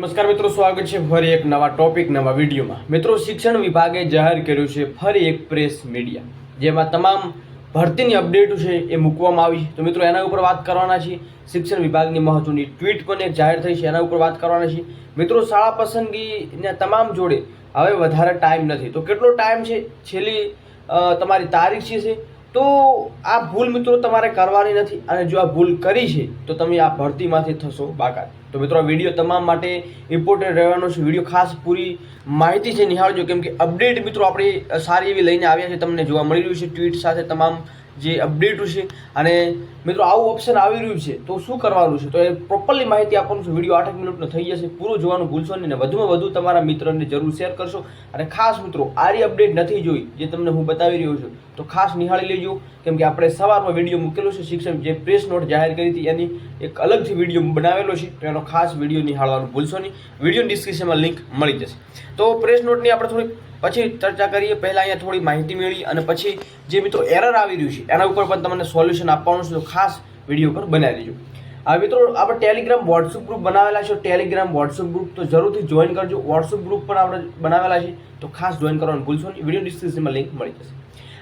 નમસ્કાર મિત્રો, સ્વાગત છે ફરી એક નવા ટોપિક, નવા વિડીયોમાં. મિત્રો, શિક્ષણ વિભાગે જાહેર કર્યું છે ફરી એક પ્રેસ મીડિયા, જેમાં તમામ ભરતીની અપડેટ છે એ મૂકવામાં આવી. તો મિત્રો, એના ઉપર વાત કરવાના છે શિક્ષણ વિભાગની મહત્વની ટ્વીટ પણ એક જાહેર થઈ છે, એના ઉપર વાત કરવાના છે મિત્રો, શાળા પસંદગીના તમામ જોડે હવે વધારે ટાઈમ નથી. તો કેટલો ટાઈમ છે? છેલ્લી તમારી તારીખ છે તો આ ભૂલ મિત્રો તમારે કરવાની નથી. અને જો આ ભૂલ કરી છે, તો તમે આ ભરતીમાંથી થશો બાકાત. તો મિત્રો વીડિયો તમામ માટે ઇમ્પોર્ટન્ટ રહેવાનો છે. વીડિયો ખાસ પૂરી માહિતી છે નિહાળજો. કેમ કે અપડેટ મિત્રો આપણે સારી એવી લઈને આવ્યા છે. તમને જોવા મળી રહ્યું છે. ટ્વીટ સાથે તમામ જે અપડેટ છે અને મિત્રો, આવું ઓપ્શન આવી રહ્યું છે, તો શું કરવાનું છે? તો એ પ્રોપરલી માહિતી આપવાનું છે. વીડિયો આઠ મિનિટનો થઈ જશે. પૂરું જોવાનું ભૂલશો નહીં અને વધુમાં વધુ તમારા મિત્રને જરૂર શેર કરશો. અને ખાસ મિત્રો, આરી અપડેટ નથી જોઈ, જે તમને હું બતાવી રહ્યો છું. તો ખાસ નિહાળી લેજો. કેમ કે આપણે સવારમાં વીડિયો મૂકેલો છે શિક્ષણ જે પ્રેસ નોટ જાહેર કરી હતી, એની એક અલગથી વીડિયો બનાવેલો છે. તો એનો ખાસ વીડિયો નિહાળવાનું ભૂલશો નહીં. વીડિયો ડિસ્ક્રિપ્શનમાં લિંક મળી જશે. તો પ્રેસ નોટની આપણે થોડી પછી ચર્ચા કરીએ, પહેલાં અહીંયા થોડી માહિતી મેળવી અને પછી જે મિત્રો એરર આવી રહ્યું છે, એના ઉપર પણ તમને સોલ્યુશન આપવાનું છે, તો ખાસ વીડિયો પર બનાવી દેજો. આ મિત્રો, આપણે ટેલિગ્રામ વોટ્સઅપ ગ્રુપ બનાવેલા છે ટેલિગ્રામ વોટ્સઅપ ગ્રુપ તો જરૂરથી જોઈન કરજો. વોટ્સઅપ ગ્રુપ પણ આપણે બનાવેલા છે, તો ખાસ જોઈન કરવાનું ભૂલશો નહીં. વીડિયો ડિસ્ક્રિપ્શનમાં લિંક મળી જશે.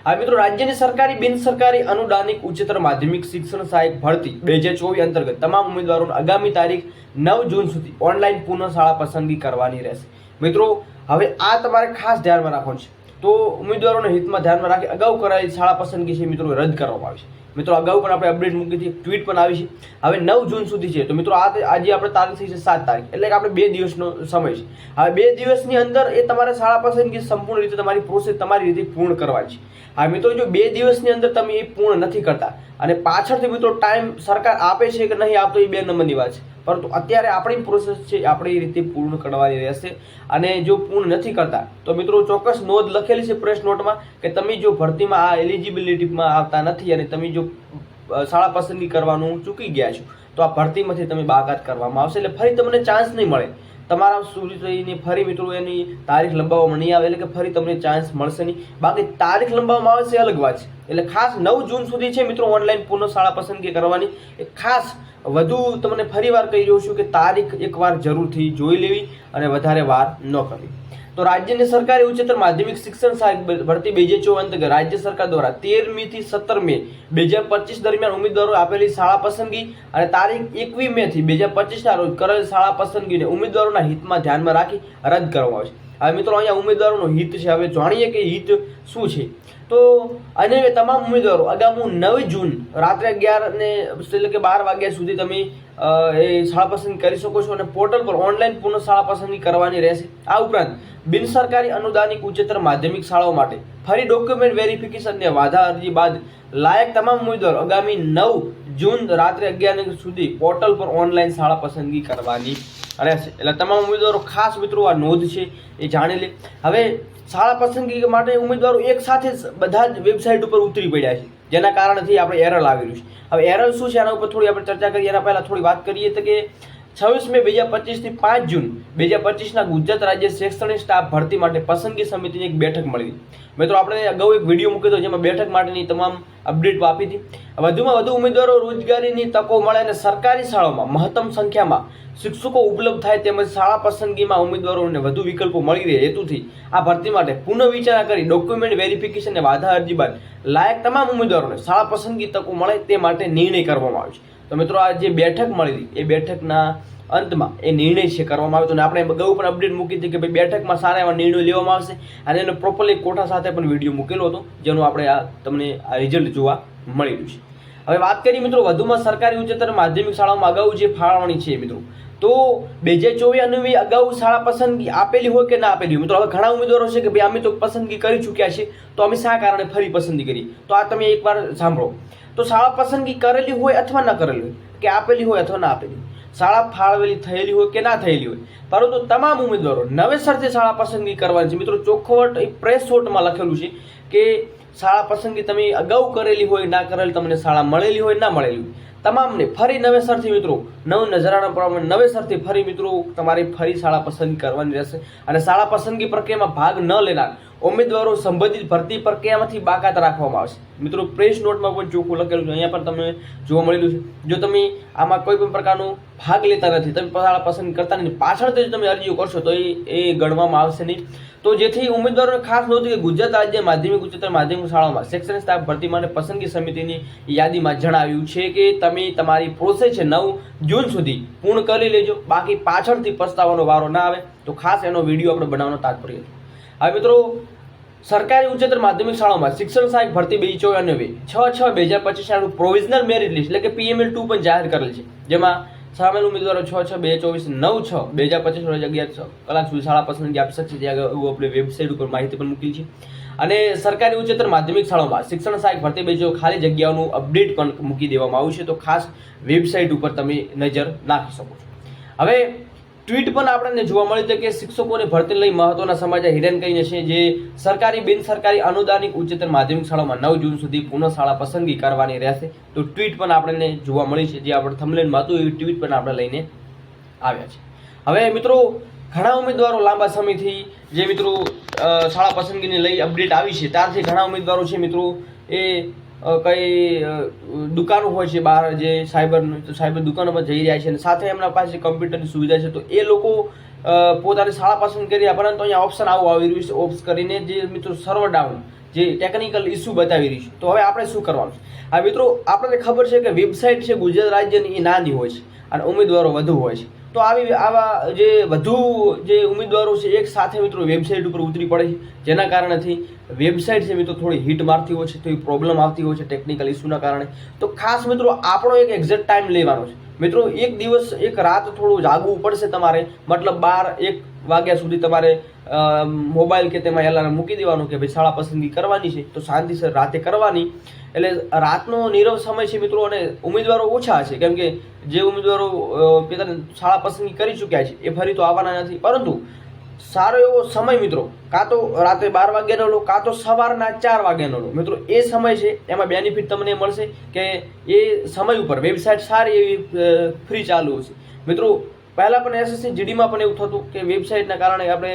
આ મિત્રો, રાજ્યની સરકારી, બિન સરકારી અનુદાનિક ઉચ્ચતર માધ્યમિક શિક્ષણ સહાયક ભરતી બે હજાર ચોવીસ અંતર્ગત તમામ ઉમેદવારોને આગામી તારીખ નવ જૂન સુધી ઓનલાઈન પુનઃ શાળા પસંદગી કરવાની રહેશે. મિત્રો હવે આ તમારે ખાસ ધ્યાનમાં રાખવાનું છે. તો ઉમેદવારોના હિતમાં ધ્યાનમાં રાખી અગાઉ કરાયેલી શાળા પસંદગી છે મિત્રો રદ કરવામાં આવી છે. મિત્રો, અગાઉ પણ આપણે અપડેટ મૂકી હતી ટ્વીટ પણ આવી છે. હવે નવ જૂન સુધી છે. તો મિત્રો, આ આજે આપણે તારીખ થઈ છે સાત તારીખ. એટલે કે આપણે બે દિવસનો સમય છે. હવે બે દિવસની અંદર એ તમારે શાળા પસંદગી સંપૂર્ણ રીતે તમારી પ્રોસેસ તમારી રીતે પૂર્ણ કરવાની છે. હવે મિત્રો, જો બે દિવસની અંદર તમે એ પૂર્ણ નથી કરતા અને પાછળથી મિત્રો ટાઈમ સરકાર આપે છે કે નહીં આપતો, એ બે નંબરની વાત છે. પરંતુ અત્યારે આપણી પ્રોસેસ છે એ રીતે પૂર્ણ કરવાની રહેશે. અને જો પૂર્ણ નથી કરતા, તો મિત્રો, ચોક્કસ નોંધ લખેલી છે પ્રેસ નોટમાં કે તમે જો ભરતીમાં આ એલિજિબિલિટીમાં આવતા નથી અને તમે જો શાળા પસંદગી કરવાનું ચૂકી ગયા છો. તો આ ભરતીમાંથી તમે બાકાત કરવામાં આવશે એટલે ફરી તમને ચાન્સ નહીં મળે. તમારા સુધી ફરી મિત્રો એની તારીખ લંબાવવામાં નહીં આવે એટલે કે ફરી તમને ચાન્સ મળશે નહીં. બાકી તારીખ લંબાવવામાં આવે છે અલગ વાત છે. એટલે ખાસ નવ જૂન સુધી છે મિત્રો ઓનલાઈન પુનઃ શાળા પસંદગી કરવાની. એ ખાસ વધુ તમને ફરી વાર કહી રહ્યો છું કે તારીખ એકવાર જરૂરથી જોઈ લેવી અને વધારે વાર ન કરવી. તો રાજ્યની સરકારી ઉચ્ચતર માધ્યમિક શિક્ષણ સહાયક ભરતી બે હજાર ચોવીસ અંતર્ગત રાજ્ય સરકાર દ્વારા તેરમી થી સત્તર મે બે હજાર પચીસ દરમિયાન ઉમેદવારો આપેલી શાળા પસંદગી અને તારીખ એકવીસ મે થી બે હજાર પચીસના રોજ કરેલ શાળા પસંદગીને ઉમેદવારોના હિતમાં ધ્યાનમાં રાખી રદ કરવામાં આવશે હવે મિત્રો અહીંયા ઉમેદવારોનું હિત છે. હવે જાણીએ કે હિત શું છે. તો અને તમામ ઉમેદવારો આગામી નવ જૂન રાત્રે અગિયાર ને એટલે કે બાર વાગ્યા સુધી તમે એ શાળા પસંદ કરી શકો છો અને પોર્ટલ પર ઓનલાઈન પુનઃ શાળા પસંદગી કરવાની રહેશે. આ ઉપરાંત બિન સરકારી અનુદાનિક ઉચ્ચતર માધ્યમિક શાળાઓ માટે ફરી ડોક્યુમેન્ટ વેરિફિકેશનને વાધા અરજી બાદ લાયક તમામ ઉમેદવારો આગામી નવ જૂન રાત્રે અગિયાર સુધી પોર્ટલ પર ઓનલાઈન શાળા પસંદગી કરવાની રહેશે. એટલે તમામ ઉમેદવારો ખાસ મિત્રો, આ નોંધ છે, એ જાણી લે. હવે શાળા પસંદગી માટે ઉમેદવારો એક સાથે બધા જ વેબસાઇટ ઉપર ઉતરી પડ્યા છે, જેના કારણથી આપણે એરલ આવી રહ્યું છે. હવે એરલ શું છે? એના ઉપર થોડી આપણે ચર્ચા કરીએ એના પહેલાં થોડી વાત કરીએ તો કે છવ્વીસ મે બે હજાર પચીસથી પાંચ જૂન બે હજાર પચીસના ગુજરાત રાજ્ય શૈક્ષણિક સ્ટાફ ભરતી માટે પસંદગી સમિતિની એક બેઠક મળી. મિત્રો, આપણે અગાઉ એક વીડિયો મૂક્યો હતો જેમાં બેઠક માટેની તમામ અપડેટ આપી હતી. વધુમાં વધુ ઉમેદવારો રોજગારીની તકો મળે અને સરકારી શાળાઓમાં મહત્તમ સંખ્યામાં શિક્ષકો ઉપલબ્ધ થાય તેમજ શાળા પસંદગીમાં ઉમેદવારોને વધુ વિકલ્પો મળી રહે હેતુથી આ ભરતી માટે પુનઃ વિચારણા કરી ડોક્યુમેન્ટ વેરિફિકેશન અને વાધા અરજી બાદ લાયક તમામ ઉમેદવારોને શાળા પસંદગી તકો મળે તે માટે નિર્ણય કરવામાં આવ્યો છે. તો મિત્રો, આ જે બેઠક મળી હતી, એ બેઠકના અંતમાં એ નિર્ણય છે કરવામાં આવ્યો હતો. અને આપણે અગાઉ પણ અપડેટ મૂકી હતી કે ભાઈ બેઠકમાં સારા એવા નિર્ણયો લેવામાં આવશે. અને એનો પ્રોપરલી કોઠા સાથે પણ વીડિયો મૂકેલો હતો, જેનું આપણે આ તમને આ રિઝલ્ટ જોવા મળી રહ્યું છે. હવે વાત કરીએ મિત્રો વધુમાં સરકારી ઉચ્ચતર માધ્યમિક શાળાઓમાં અગાઉ જે ફાળવણી છે મિત્રો, તો બે હજાર ચોવીસ અનુવી અગાઉ શાળા પસંદગી આપેલી હોય કે ના આપેલી હોય? મિત્રો, હવે ઘણા ઉમેદવારો છે કે ભાઈ અમે તો પસંદગી કરી ચૂક્યા છે, તો અમે શા કારણે ફરી પસંદગી કરી તો આ તમે એકવાર સાંભળો. તો શાળા પસંદગી કરેલી હોય અથવા ના કરેલી હોય? કે આપેલી હોય અથવા ના આપેલી શાળા ફાળવેલી થયેલી હોય કે ના થયેલી હોય. પરંતુ તમામ ઉમેદવારો નવેસરથી શાળા પસંદગી કરવાની છે. મિત્રો ચોખવટ એ પ્રેસ શોટમાં લખેલું છે કે શાળા પસંદગી તમે અગાઉ કરેલી હોય, ના કરેલી, તમને શાળા મળેલી હોય, ના મળેલી હોય. તમામને ફરી નવેસરથી મિત્રો નવ નજરાણા પ્રમાણે નવેસરથી ફરી મિત્રો, તમારી ફરી શાળા પસંદ કરવાની રહેશે. અને શાળા પસંદગી પ્રક્રિયામાં ભાગ ન લેનાર ઉમેદવારો સંબંધિત ભરતી પ્રક્રિયામાંથી બાકાત રાખવામાં આવશે. મિત્રો પ્રેસ નોટમાં પણ ચોખ્ખું લખેલું છે. અહીંયા પણ તમને જોવા મળેલું છે. જો તમે આમાં કોઈ પણ પ્રકારનો ભાગ લેતા નથી, તમે શાળા પસંદ કરતા નથી પાછળથી જ તમે અરજીઓ કરશો, તો એ ગણવામાં આવશે નહીં. તો જેથી ઉમેદવારોને ખાસ નોંધ કે ગુજરાત રાજ્ય માધ્યમિક ઉચ્ચતર માધ્યમિક શાળામાં શૈક્ષણિક સ્ટાફ ભરતી માટે પસંદગી સમિતિની યાદીમાં જણાવ્યું છે કે તમે તમારી પ્રોસેસ છે નવ જૂન સુધી. પૂર્ણ કરી લેજો. બાકી પાછળથી પસ્તાવાનો વારો ના આવે તો ખાસ એનો વીડિયો આપણે બનાવવાનો તાત્પર્ય હવે મિત્રો, સરકારી ઉચ્ચતર માધ્યમિક શાળાઓમાં શિક્ષણ સહાયક ભરતી બે ચોરાનવે છ છ, બે હજાર પચીસ પ્રોવિઝનલ મેરિટ લિસ્ટ એટલે કે પીએમએલ ટુ પણ જાહેર કરેલ છે. જેમાં સામેલ ઉમેદવારો છ છ, બે, ચોવીસ, નવ, છ, બે હજાર પચીસ અગિયાર કલાક સુધી શાળા પસંદગી આપી શકશે. ત્યાં આગળ આપણે વેબસાઇટ ઉપર માહિતી પણ મૂકી છે. અને સરકારી ઉચ્ચતર માધ્યમિક શાળામાં શિક્ષણ સહાયક ભરતી બેજો ખાલી જગ્યાઓનું અપડેટ પણ મૂકી દેવામાં આવ્યું છે, તો ખાસ વેબસાઇટ ઉપર તમે નજર નાખી શકો છો. હવે ટ્વીટ પણ આપણને જોવા મળ્યું છે કે શિક્ષકોને ભરતી લઈ મહત્વના સમાચાર હિરેન કરીને છે, જે સરકારી બિન સરકારી અનુદાનિક ઉચ્ચતર માધ્યમિક શાળામાં નવ જૂન સુધી પુનઃ શાળા પસંદગી કરવાની રહેશે. તો ટ્વીટ પણ આપણને જોવા મળી છે, જે આપણે થમલેનમાં હતું, એવી ટ્વીટ પણ આપણે લઈને આવ્યા છે. હવે મિત્રો, ઘણા ઉમેદવારો લાંબા સમયથી, જે મિત્રો શાળા પસંદગીને લઈ અપડેટ આવી છે. ત્યારથી ઘણા ઉમેદવારો છે મિત્રો, એ કઈ દુકાનો હોય છે બહાર જે સાયબર સાયબર દુકાનોમાં જઈ રહ્યા છે અને સાથે એમના પાસે કમ્પ્યુટરની સુવિધા છે. તો એ લોકો પોતાની શાળા પસંદ કરી રહ્યા, પરંતુ અહીંયા ઓપ્શન આવું આવી રહ્યું છે. ઓપ્સ કરીને જે મિત્રો સર્વર ડાઉન જે ટેકનિકલ ઇસ્યુ બતાવી રહી છે. તો હવે આપણે શું કરવાનું છે? આ મિત્રો, આપણને ખબર છે કે વેબસાઇટ છે ગુજરાત રાજ્યની, એ નાની હોય છે અને ઉમેદવારો વધુ હોય છે. તો આવી આવા જે વધુ જે ઉમેદવારો છે, એક સાથે મિત્રો વેબસાઇટ ઉપર ઉતરી પડે છે. જેના કારણેથી વેબસાઇટ છે મિત્રો થોડી હિટ મારતી હોય છે, થોડી પ્રોબ્લેમ આવતી હોય છે ટેકનિકલ ઇસ્યુના કારણે. તો ખાસ મિત્રો, આપણો એક એક્ઝેક્ટ ટાઈમ લેવાનો છે. મિત્રો, એક દિવસ, એક રાત થોડું જાગવું પડશે તમારે. મતલબ બાર, એક વાગ્યા સુધી તમારે મોબાઈલ કે તેમાં એલાર્મ મૂકી દેવાનું કે ભાઈ શાળા પસંદગી કરવાની છે, તો શાંતિસર રાતે કરવાની. એટલે રાતનો નીરવ સમય છે મિત્રો, અને ઉમેદવારો ઓછા છે. કેમ કે જે ઉમેદવારો પોતાની શાળા પસંદગી કરી ચૂક્યા છે, એ ફરી તો આવવાના નથી. પરંતુ સારો એવો સમય મિત્રો. કાં તો રાત્રે બાર વાગ્યાનો લો, કાં તો સવારના ચાર વાગ્યાનો લો. મિત્રો, એ સમય છે, એમાં બેનિફિટ તમને મળશે કે એ સમય ઉપર વેબસાઇટ સારી એવી ફ્રી ચાલુ હશે મિત્રો, પહેલાં પણ એસએસસી જીડીમાં પણ એવું થતું કે વેબસાઇટના કારણે આપણે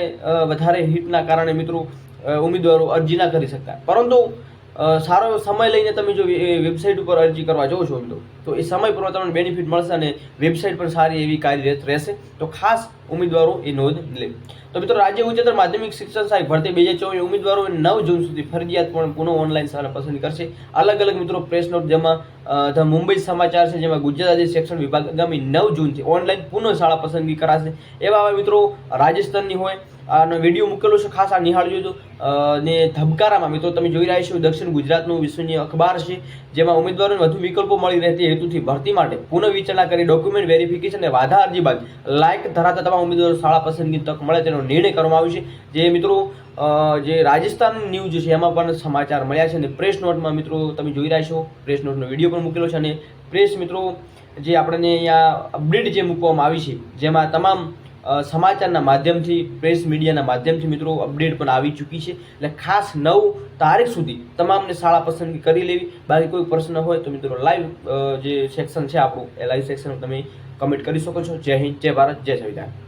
વધારે હિટના કારણે મિત્રો ઉમેદવારો અરજી ના કરી શકતા. પરંતુ સારો એવો સમય લઈને તમે જો વેબસાઇટ ઉપર અરજી કરવા જાઓ છો મિત્રો, તો એ સમય પ્રમાણે તમને બેનિફિટ મળશે અને વેબસાઇટ પણ સારી એવી કાર્યરત રહેશે. તો ખાસ ઉમેદવારો એ નોંધ લે. તો મિત્રો, રાજ્ય ઉચ્ચતર માધ્યમિક શિક્ષણ સહાયક ભરતી બે હજાર ચોવીસ ઉમેદવારો નવ જૂન સુધી ફરજિયાત પણ પુનઃ ઓનલાઈન શાળા પસંદ કરશે. અલગ અલગ મિત્રો પ્રેસ નોટ જેમાં ધ મુંબઈ સમાચાર છે, જેમાં ગુજરાત રાજ્ય શિક્ષણ વિભાગ આગામી નવ જૂનથી ઓનલાઈન પુનઃ શાળા પસંદગી કરાશે. એવા મિત્રો, રાજસ્થાનની હોય, આનો વીડિયો મૂકેલો છે, ખાસ આ નિહાળજો ને ધબકારામાં મિત્રો, તમે જોઈ રહ્યા છો, દક્ષિણ ગુજરાતનું વિશ્વની અખબાર છે, જેમાં ઉમેદવારોને વધુ વિકલ્પો મળી રહેતી હેતુથી ભરતી માટે પુનઃ વિચારણા કરી ડોક્યુમેન્ટ વેરિફિકેશન અને વાધા અરજી બાદ લાયક ધરાવતા તમામ ઉમેદવારો શાળા પસંદગી તક મળે તેનો નિર્ણય કરવામાં આવ્યો છે. જે મિત્રો જે રાજસ્થાન ન્યૂઝ છે, એમાં પણ સમાચાર મળ્યા છે અને પ્રેસ નોટમાં મિત્રો તમે જોઈ રહ્યા છો. પ્રેસ નોટનો વીડિયો પણ મૂકેલો છે અને પ્રેસ મિત્રો, જે આપણને અહીંયા અપડેટ જે મૂકવામાં આવી છે, જેમાં તમામ સમાચારના માધ્યમથી, પ્રેસ મીડિયાના માધ્યમથી મિત્રો અપડેટ પણ આવી ચૂકી છે. એટલે ખાસ નવ તારીખ સુધી તમામને શાળા પસંદગી કરી લેવી. બાકી કોઈ પ્રશ્ન હોય તો મિત્રો લાઈવ જે સેક્શન છે આપણું, એ લાઈવ સેક્શન તમે કમેન્ટ કરી શકો છો. જય હિન્દ, જય ભારત, જય સંવિધાન.